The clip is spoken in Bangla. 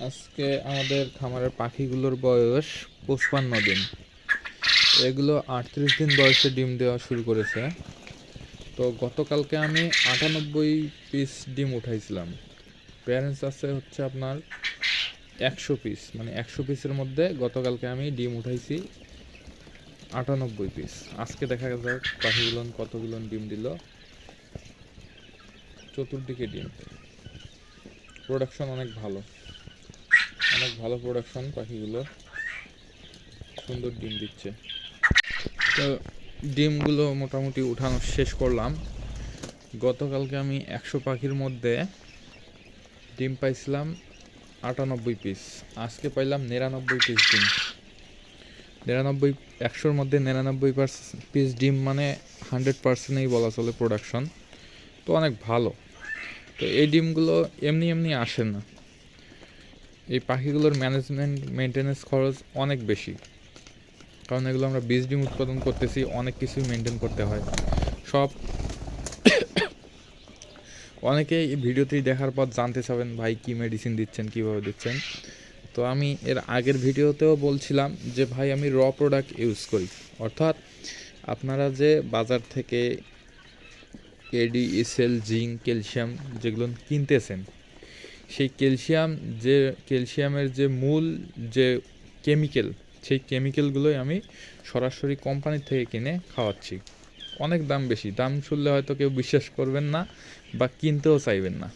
আজকে আমাদের খামারের পাখিগুলোর বয়স পঁচপান্ন দিন। এগুলো আটত্রিশ দিন বয়সে ডিম দেওয়া শুরু করেছে। তো গতকালকে আমি আটানব্বই পিস ডিম উঠাইছিলাম। প্যারেন্টস আছে হচ্ছে আপনার একশো পিস মানে একশো পিসের মধ্যে গতকালকে আমি ডিম উঠাইছি আটানব্বই পিস আজকে দেখা যাক পাখিগুলো কতগুলো ডিম দিল। চতুর্দিকে ডিম। প্রোডাকশন অনেক ভালো। অনেক ভালো প্রোডাকশন পাখিগুলো সুন্দর ডিম দিচ্ছে। তো ডিমগুলো মোটামুটি উঠানো শেষ করলাম। গতকালকে আমি একশো পাখির মধ্যে ডিম পাইছিলাম আটানব্বই পিস আজকে পাইলাম নিরানব্বই পিস ডিম। নিরানব্বই, একশোর মধ্যে নিরানব্বই পিস ডিম মানে হান্ড্রেড পার্সেন্টই বলা চলে প্রোডাকশন তো অনেক ভালো। তো এই ডিমগুলো এমনি এমনি আসে না। এই পাখিগুলোর ম্যানেজমেন্ট মেনটেনেন্স খরচ অনেক বেশি। কারণ এগুলো আমরা বীজ ডিম উৎপাদন করতেছি, অনেক কিছুই মেনটেন করতে হয়। সব অনেকেই এই ভিডিওটি দেখার পর জানতে চাবেন, ভাই, কী মেডিসিন দিচ্ছেন, কীভাবে দিচ্ছেন? তো আমি এর আগের ভিডিওতেও বলছিলাম যে, ভাই, আমি র প্রোডাক্ট ইউজ করি। অর্থাৎ আপনারা যে বাজার থেকে এডি ইসেল জিঙ্ক ক্যালসিয়াম যেগুলো কিনতেছেন সেই ক্যালসিয়াম যে, ক্যালসিয়ামের যে মূল যে কেমিক্যাল, সেই কেমিক্যালগুলোই আমি সরাসরি কোম্পানি থেকে কিনে খাওয়াচ্ছি। অনেক দাম বেশি। দাম শুনলে হয়তো কেউ বিশ্বাস করবেন না বা কিনতেও চাইবেন না।